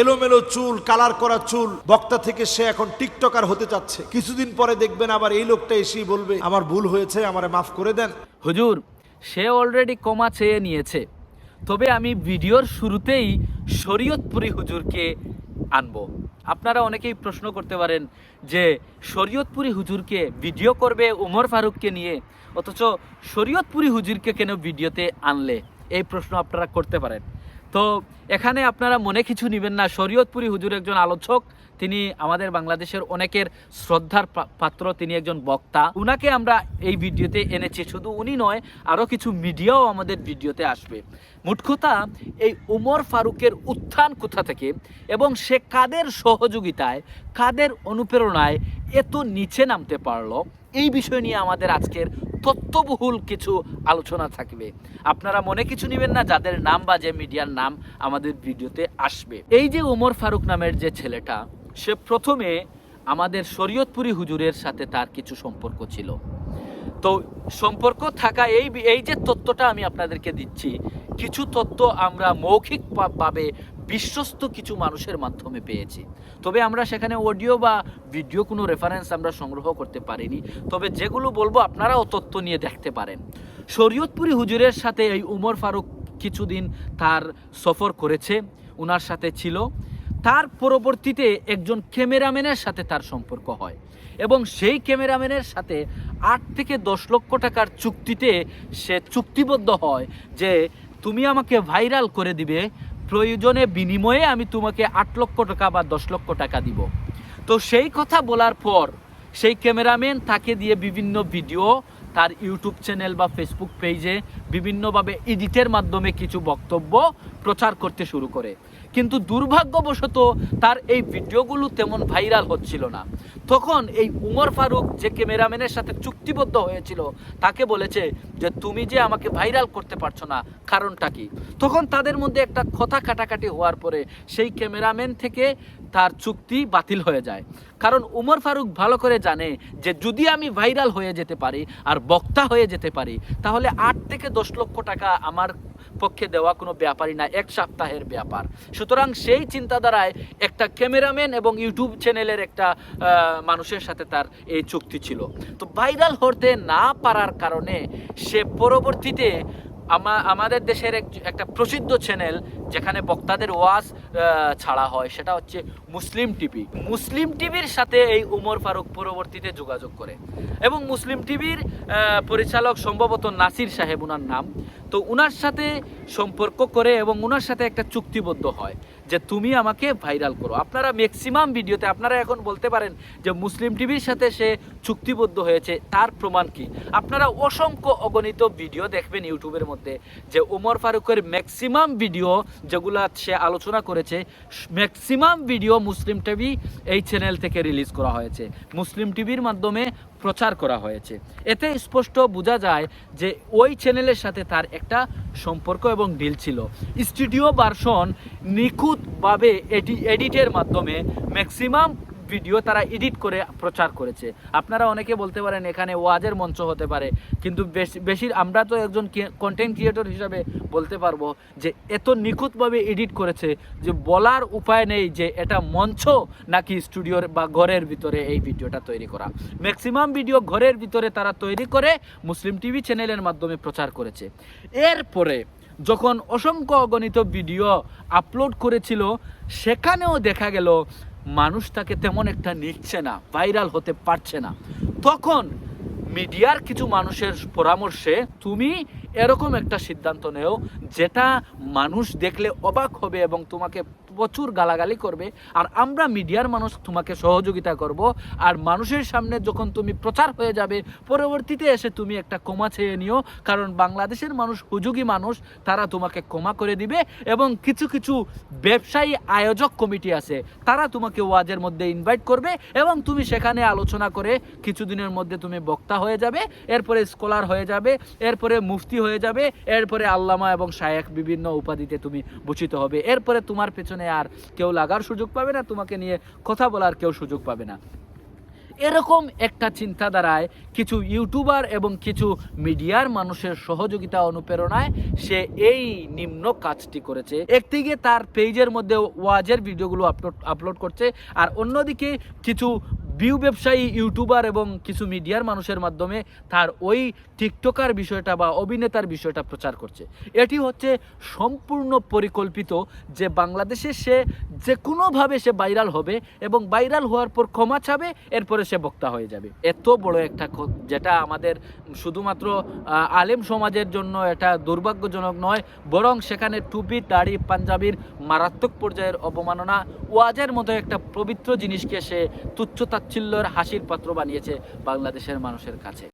এলোমেলো চুল, কালার করা চুল। বক্তা থেকে সে এখন টিকটকার হতে চাচ্ছে। কিছুদিন পরে দেখবেন আবার এই লোকটা এসেই বলবে, আমার ভুল হয়েছে, আমারে মাফ করে দেন। হুজুর, সে অলরেডি কমা চেয়ে নিয়েছে। তবে আমি ভিডিওর শুরুতেই শরীয়তপুরি হুজুরকে আনব। আপনারা অনেকেই প্রশ্ন করতে পারেন যে, শরীয়তপুরি হুজুরকে ভিডিও করবে উমর ফারুককে নিয়ে? অথচ শরীয়তপুরি হুজুরকে কেন ভিডিওতে আনলে? এই প্রশ্ন আপনারা করতে পারেন। তো এখানে আপনারা মনে কিছু নেবেন না। শরীয়তপুরি হুজুর একজন আলোচক, তিনি আমাদের বাংলাদেশের অনেকের শ্রদ্ধার পাত্র, তিনি একজন বক্তা। উনাকে আমরা এই ভিডিওতে এনেছি। শুধু উনি নয় আরও কিছু মিডিয়াও আমাদের ভিডিওতে আসবে। মোট কথা, এই উমর ফারুকের উত্থান কোথা থেকে এবং সে কাদের সহযোগিতায়, কাদের অনুপ্রেরণায় এত নিচে নামতে পারল, এই বিষয় নিয়ে আমাদের আজকের তত্ত্ববহুল কিছু আলোচনা থাকবে। আপনারা মনে কিছু নেবেন না যাদের নাম বা যে মিডিয়ার নাম আমাদের ভিডিওতে আসবে। এই যে ওমর ফারুক নামের যে ছেলেটা, সে প্রথমে আমাদের শরীয়তপুরি হুজুরের সাথে তার কিছু সম্পর্ক ছিল। তো সম্পর্ক থাকা এই এই যে তথ্যটা আমি আপনাদেরকে দিচ্ছি, কিছু তথ্য আমরা মৌখিক পা- ভাবে বিশ্বস্ত কিছু মানুষের মাধ্যমে পেয়েছি। তবে আমরা সেখানে অডিও বা ভিডিও কোনো রেফারেন্স আমরা সংগ্রহ করতে পারিনি। তবে যেগুলো বলব আপনারাও তথ্য নিয়ে দেখতে পারেন। শরীয়তপুরি হুজুরের সাথে এই উমর ফারুক কিছুদিন তার সফর করেছে ওনার সাথে ছিল। তার পরবর্তীতে একজন ক্যামেরাম্যানের সাথে তার সম্পর্ক হয় এবং সেই ক্যামেরাম্যানের সাথে আট থেকে দশ লক্ষ টাকার চুক্তিতে সে চুক্তিবদ্ধ হয় যে, তুমি আমাকে ভাইরাল করে দিবে প্রয়োজনে বিনিময়ে আমি তোমাকে আট লক্ষ টাকা বা দশ লক্ষ টাকা দিব। তো সেই কথা বলার পর সেই ক্যামেরাম্যান তাকে দিয়ে বিভিন্ন ভিডিও তার ইউটিউব চ্যানেল বা ফেসবুক পেজে বিভিন্নভাবে এডিটের মাধ্যমে কিছু বক্তব্য প্রচার করতে শুরু করে। কিন্তু দুর্ভাগ্যবশত তার এই ভিডিওগুলো তেমন ভাইরাল হচ্ছিল না। তখন এই উমর ফারুক যে ক্যামেরাম্যানের সাথে চুক্তিবদ্ধ হয়েছিল, তাকে বলেছে যে, তুমি যে আমাকে ভাইরাল করতে পারছ না, কারণটা কি? তখন তাদের মধ্যে একটা কথা কাটাকাটি হওয়ার পরে সেই ক্যামেরাম্যান থেকে তার চুক্তি বাতিল হয়ে যায়। কারণ উমর ফারুক ভালো করে জানে যে যদি আমি ভাইরাল হয়ে যেতে পারি আর বক্তা হয়ে যেতে পারি, তাহলে আট থেকে দশ লক্ষ টাকা আমার পক্ষে দেওয়া কোনো ব্যাপারই না, এক সপ্তাহের ব্যাপার। সুতরাং সেই চিন্তাধারায় একটা ক্যামেরাম্যান এবং ইউটিউব চ্যানেলের একটা মানুষের সাথে তার এই চুক্তি ছিল। তো ভাইরাল হতে না পারার কারণে সে পরবর্তীতে আমাদের দেশের এক একটা প্রসিদ্ধ চ্যানেল যেখানে বক্তাদের ওয়াজ ছাড়া হয়, সেটা হচ্ছে মুসলিম টিভি। মুসলিম টিভির সাথে এই উমর ফারুক পরবর্তীতে যোগাযোগ করে। এবং মুসলিম টিভির পরিচালক সম্ভবত নাসির সাহেব ওনার নাম। তো উনার সাথে সম্পর্ক করে এবং উনার সাথে একটা চুক্তিবদ্ধ হয় যে তুমি আমাকে ভাইরাল করো। আপনারা ম্যাক্সিমাম ভিডিওতে আপনারা এখন বলতে পারেন যে মুসলিম টিভির সাথে সে চুক্তিবদ্ধ হয়েছে, তার প্রমাণ কি? আপনারা অসংখ্য অগণিত ভিডিও দেখবেন ইউটিউবের মধ্যে যে উমর ফারুকের ম্যাক্সিমাম ভিডিও যেগুলা সে আলোচনা করেছে ম্যাক্সিমাম ভিডিও মুসলিম টিভি এই চ্যানেল থেকে রিলিজ করা হয়েছে। মুসলিম টিভির মাধ্যমে প্রচার করা হয়েছে। এতে স্পষ্ট বোঝা যায় যে ওই চ্যানেলের সাথে তার একটা সম্পর্ক এবং ডিল ছিল। স্টুডিও ভার্সন নিখুঁতভাবে এটি এডিটের মাধ্যমে ম্যাক্সিমাম ভিডিও তারা এডিট করে প্রচার করেছে। আপনারা অনেকে বলতে পারেন এখানে ওয়াজের মঞ্চ হতে পারে, কিন্তু বেশি বেশি আমরা তো একজন কন্টেন্ট ক্রিয়েটর হিসাবে বলতে পারব যে এত নিখুঁতভাবে এডিট করেছে যে বলার উপায় নেই যে এটা মঞ্চ নাকি স্টুডিওর বা ঘরের ভিতরে এই ভিডিওটা তৈরি করা। ম্যাক্সিমাম ভিডিও ঘরের ভিতরে তারা তৈরি করে মুসলিম টিভি চ্যানেলের মাধ্যমে প্রচার করেছে। এরপরে যখন অসংখ্য অগণিত ভিডিও আপলোড করেছিল, সেখানেও দেখা গেল মানুষ তাকে তেমন একটা নিচ্ছে না ভাইরাল হতে পারছে না। তখন মিডিয়ার কিছু মানুষের পরামর্শে তুমি এরকম একটা সিদ্ধান্ত নেও, যেটা মানুষ দেখলে অবাক হবে এবং তোমাকে প্রচুর গালাগালি করবে, আর আমরা মিডিয়ার মানুষ তোমাকে সহযোগিতা করব, আর মানুষের সামনে যখন তুমি প্রচার হয়ে যাবে, পরবর্তীতে এসে তুমি একটা ক্ষমা চেয়ে নিও, কারণ বাংলাদেশের মানুষ হুজুগি মানুষ, তারা তোমাকে ক্ষমা করে দিবে, এবং কিছু কিছু ব্যবসায়ী আয়োজক কমিটি আছে, তারা তোমাকে ওয়াজের মধ্যে ইনভাইট করবে, এবং তুমি সেখানে আলোচনা করে কিছুদিনের মধ্যে তুমি বক্তা হয়ে যাবে, এরপরে স্কলার হয়ে যাবে, এরপরে মুফতি হয়ে যাবে, এরপরে আল্লামা এবং শায়েক বিভিন্ন উপাধিতে তুমি ভূষিত হবে, এরপরে তোমার পেছনে আর কেউ লাগার সুযোগ পাবে না, তোমাকে নিয়ে কথা বলার কেউ সুযোগ পাবে না। এরকম একটা চিন্তাধারায় কিছু ইউটিউবার এবং কিছু মিডিয়ার মানুষের সহযোগিতা অনুপ্রেরণায় সে এই নিম্ন কাজটি করেছে। একদিকে তার পেজের মধ্যে ওয়াজের ভিডিওগুলো আপলোড আপলোড করছে, আর অন্যদিকে কিছু ভিউ ব্যবসায়ী, ইউটিউবার এবং কিছু মিডিয়ার মানুষের মাধ্যমে তার ওই টিকটকার বিষয়টা বা অভিনেতার বিষয়টা প্রচার করছে। এটি হচ্ছে সম্পূর্ণ পরিকল্পিত যে বাংলাদেশে সে যে কোনোভাবে সে ভাইরাল হবে এবং ভাইরাল হওয়ার পর ক্ষমা চাবে, এরপরে সে বক্তা হয়ে যাবে। এত বড় একটা যেটা আমাদের শুধুমাত্র আলেম সমাজের জন্য এটা দুর্ভাগ্যজনক নয়, বরং সেখানে টুপি, দাড়ি, পাঞ্জাবির মারাত্মক পর্যায়ের অবমাননা, ওয়াজের মতো একটা পবিত্র জিনিসকে সে তুচ্ছ তাচ্ছিল্যের হাসির পাত্র বানিয়েছে বাংলাদেশের মানুষের কাছে।